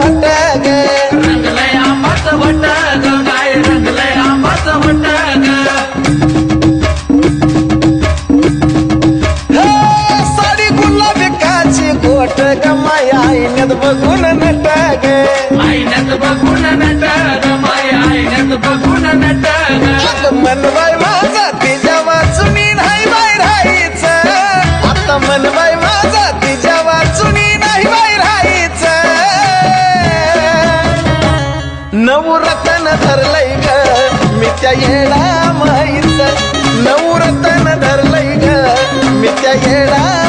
वट ग रंगलय आंबाच वट ग गाय रंगलय आंबाच वट ग साडी गुल्ला विकाची गोट ग माया आईन्यात बघून नट ग आईन्यात बघून नट ग माया आईन्यात बघून नट ग मनवर माझ नवरतन धरलंय ग. मी त्या येडा माहीच नवरतन धरलंय ग. मी त्या येडा